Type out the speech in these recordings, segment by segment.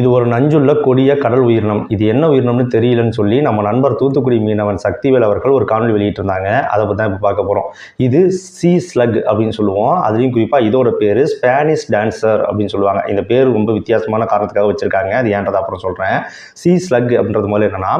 இது ஒரு நஞ்சுள்ள கொடிய கடல் உயிரினம். இது என்ன உயிரினம்னு தெரியலன்னு சொல்லி நம்ம நண்பர் தூத்துக்குடி மீனவன் சக்திவேல் அவர்கள் ஒரு காணொலி வெளியிட்டிருந்தாங்க. அதை பற்றி தான் இப்போ பார்க்க போகிறோம் இது சி ஸ்லக் அப்படின்னு சொல்லுவோம். அதுலேயும் குறிப்பாக இதோட பேர் ஸ்பானிஷ் டான்சர் அப்படின்னு சொல்லுவாங்க. இந்த பேர் ரொம்ப வித்தியாசமான காரணத்துக்காக வச்சுருக்காங்க. அது ஏன்றதை அப்புறம் சொல்கிறேன் சி ஸ்லக் அப்படின்றது மாதிரி என்னென்னா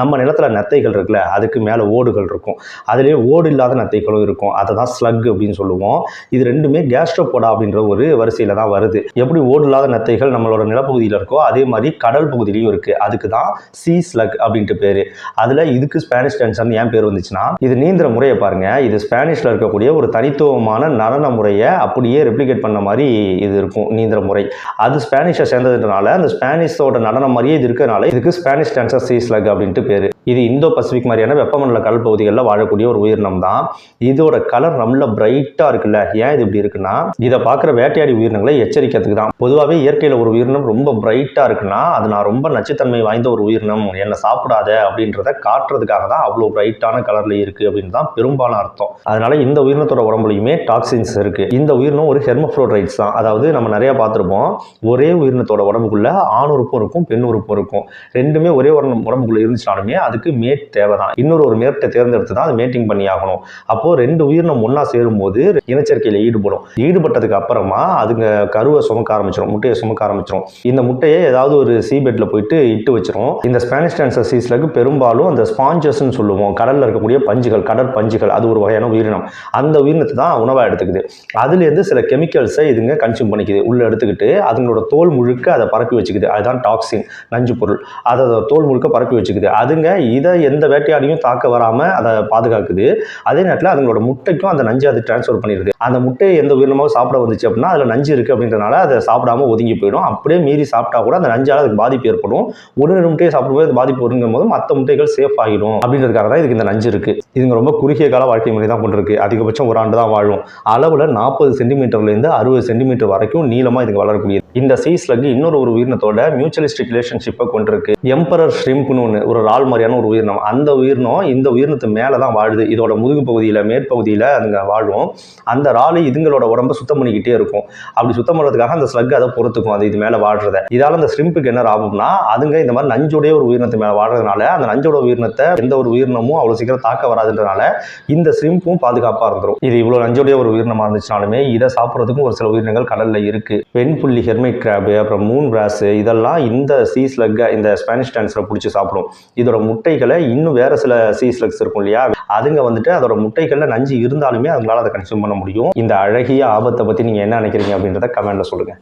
நம்ம நிலத்தில் நத்தைகள் இருக்குல்ல அதுக்கு மேலே ஓடுகள் இருக்கும். அதுலேயே ஓடு இல்லாத நத்தைகளும் இருக்கும். அதை தான் ஸ்லக் அப்படின்னு சொல்லுவோம். இது ரெண்டுமே கேஸ்ட்ரோபோடா அப்படின்ற ஒரு வரிசையில் தான் வருது. எப்படி ஓடு இல்லாத நத்தைகள் நம்மளோட நிலப்பகுதியில் இருக்கோ அதே மாதிரி கடல் பகுதியிலையும் இருக்குது அதுக்கு தான் சி ஸ்லக் அப்படின்ட்டு பேர். அதில் இதுக்கு ஸ்பானிஷ் டான்சர்னு ஏன் பேர் வந்துச்சுன்னா இது நீந்திர முறையை பாருங்கள் இது ஸ்பானிஷில் இருக்கக்கூடிய ஒரு தனித்துவமான நடன முறையை அப்படியே ரெப்ளிகேட் பண்ண மாதிரி இது இருக்கும் நீந்திர முறை. அது ஸ்பானிஷை சேர்ந்ததுனால அந்த ஸ்பானிஷோட நடனம் மாதிரியே இது இருக்கிறனால இதுக்கு ஸ்பானிஷ் டான்சர் சி ஸ்லக் அப்படின்ட்டு பேர். இது இந்தோ பசிபிக் மாதிரியான வெப்பமண்டல கடல் பகுதிகளில் வாழக்கூடிய ஒரு உயிரினம் தான். இதோட கலர் நல்ல பிரைட்டாக இருக்குல்ல. ஏன் இது இப்படி இருக்குன்னா இதை பார்க்குற வேட்டையாடி உயிரினங்களை எச்சரிக்கிறதுக்கு தான் பொதுவாகவே இயற்கையில் ஒரு உயிரினம் ரொம்ப பிரைட்டாக இருக்குன்னா அது நான் ரொம்ப நச்சுத்தன்மை வாய்ந்த ஒரு உயிரினம் என்னை சாப்பிடாத அப்படின்றத காட்டுறதுக்காக தான் அவ்வளோ பிரைட்டான கலரில் இருக்குது அப்படின்னு தான் பெரும்பாலும் அர்த்தம். அதனால இந்த உயிரினத்தோட உடம்புலையுமே டாக்ஸின்ஸ் இருக்குது இந்த உயிரினம் ஒரு ஹெர்மோஃப்ளோரைட்ஸ் தான். அதாவது நம்ம நிறையா பார்த்துருப்போம் ஒரே உயிரினத்தோட உடம்புக்குள்ள ஆண் உறுப்பும் இருக்கும் பெண் உறுப்பும் இருக்கும். ரெண்டுமே ஒரே ஒரு உடம்புக்குள்ளே இருந்துச்சாலுமே அதுக்கு மேட் தேவை தான் இன்னொரு ஒரு மேட்டை தேர்ந்தெடுத்து தான் அது மேட்டிங் பண்ணி ஆகணும். அப்போது ரெண்டு உயிரினம் ஒன்றா சேரும்போது இனச்சேர்க்கையில் ஈடுபடும். ஈடுபட்டதுக்கு அப்புறமா அதுங்க கருவை சுமக்க ஆரம்பிச்சிடும் முட்டையை சுமக்க ஆரம்பிச்சிடும் இந்த முட்டையை ஏதாவது ஒரு சீபெட்டில் போயிட்டு இட்டு வச்சிரும் இந்த ஸ்பானிஷ் டான்சர் சீஸ்லக்கு பெரும்பாலும் அந்த ஸ்பாஞ்சஸ்ன்னு சொல்லுவோம். கடலில் இருக்கக்கூடிய பஞ்சுகள் கடற்பஞ்சுகள் அது ஒரு வகையான உயிரினம். அந்த உயிரினத்தை தான் உணவாக எடுத்துக்குது. அதுலேருந்து சில கெமிக்கல்ஸை இதுங்க கன்சியூம் பண்ணிக்குது. உள்ளே எடுத்துக்கிட்டு அதுங்களோட தோல் முழுக்க அதை பரப்பி வச்சுக்குது. அதுதான் டாக்ஸின் நஞ்சு பொருள். அதை அதை தோல் முழுக்க பரப்பி வச்சுக்குது. அதுங்க இதை எந்த வேட்டையாடியும் தாக்க வராமல் அதை பாதுகாக்குது. அதே நேரத்தில் அதுங்களோட முட்டைக்கும் அந்த நஞ்சை அது டிரான்ஸ்ஃபர் பண்ணிடுது. அந்த முட்டையை எந்த உயிரினமாக சாப்பிட வந்துச்சு அப்படின்னா அதில் நஞ்சு இருக்குது அப்படின்றனால அதை சாப்பிடாம ஒதுங்கி போயிடும். அப்படியே மீறி சாப்பிட்டா கூட அந்த நஞ்சால் அதுக்கு பாதிப்பு ஏற்படும். ஒரு ரெண்டு முட்டையை சாப்பிடும்போது அது பாதிப்பு வருங்கும் போது மற்ற முட்டைகள் சேஃப் ஆகிடும். அப்படின்றதுக்காக தான் இதுக்கு இந்த நஞ்சு இருக்குது இதுங்க ரொம்ப குறுகிய கால வாழ்க்கை முறை தான் கொண்டிருக்கு. அதிகபட்சம் ஒரு ஆண்டு தான் வாழும். அளவில் நாற்பது சென்டிமீட்டர்லேருந்து அறுபது சென்டிமீட்டர் வரைக்கும் நீளமாக இதுக்கு வளரக்கூடியது. இந்த சீஸ்லக்கு இன்னொரு ஒரு உயிரினத்தோட மியூச்சுவலிஸ்டிக் ரிலேஷன்ஷிப்பை கொண்டிருக்கு. எம்பரர் ஷ்ரிம்ப்னு ஒன்று ஒரு ரால் மாதிரியான ஒரு உயிரினம். அந்த உயிரினம் இந்த உயிரினத்து மேலே தான் வாழுது. இதோட முதுகு பகுதியில் மேற்பகுதியில் அதுங்க வாழும் அந்த ராலு இதுங்களோட உடம்பை சுத்தம் பண்ணிக்கிட்டே இருக்கும். அப்படி சுத்தம் பண்ணுறதுக்காக அந்த ஸ்லக் அதை பொறுத்துக்கும் அது இது மேலே வாடுறத இதால் அந்த ஸ்ரிம்புக்கு என்ன ஆகும்னா அதுங்க இந்த மாதிரி நஞ்சோடைய ஒரு உயிரினத்து மேலே வாடுறதுனால அந்த நஞ்சோட உயிரினத்தை எந்த ஒரு உயிரினமும் அவ்வளோ சீக்கிரம் தாக்க வராதுன்றனால இந்த ஸ்ரிம்பும் பாதுகாப்பாக இருந்துரும். இது இவ்வளோ நஞ்சோடைய ஒரு உயிரினமாக இருந்துச்சுனாலுமே இதை சாப்பிட்றதுக்கும் ஒரு சில உயிரினங்கள் கடலில் இருக்குது பெண் புள்ளிகர் ஹெர்மைட் கிராபு அப்புறம் மூன் பிராஸு இதெல்லாம் இந்த சீ ஸ்லக்கை இந்த ஸ்பானிஷ் டான்ஸில் பிடிச்சி சாப்பிடும். இதோட முட்டைகளை இன்னும் வேறு சில சீ ஸ்லக்ஸ் இருக்கும் இல்லையா? அதுங்க வந்துட்டு அதோட முட்டைகளில் நஞ்சு இருந்தாலுமே அதுங்களால் அதை கன்சியூம் பண்ண முடியும். இந்த அழகிய ஆபத்தை பற்றி நீங்கள் என்ன நினைக்கிறீங்க அப்படின்றத கமெண்ட்டில் சொல்லுங்கள்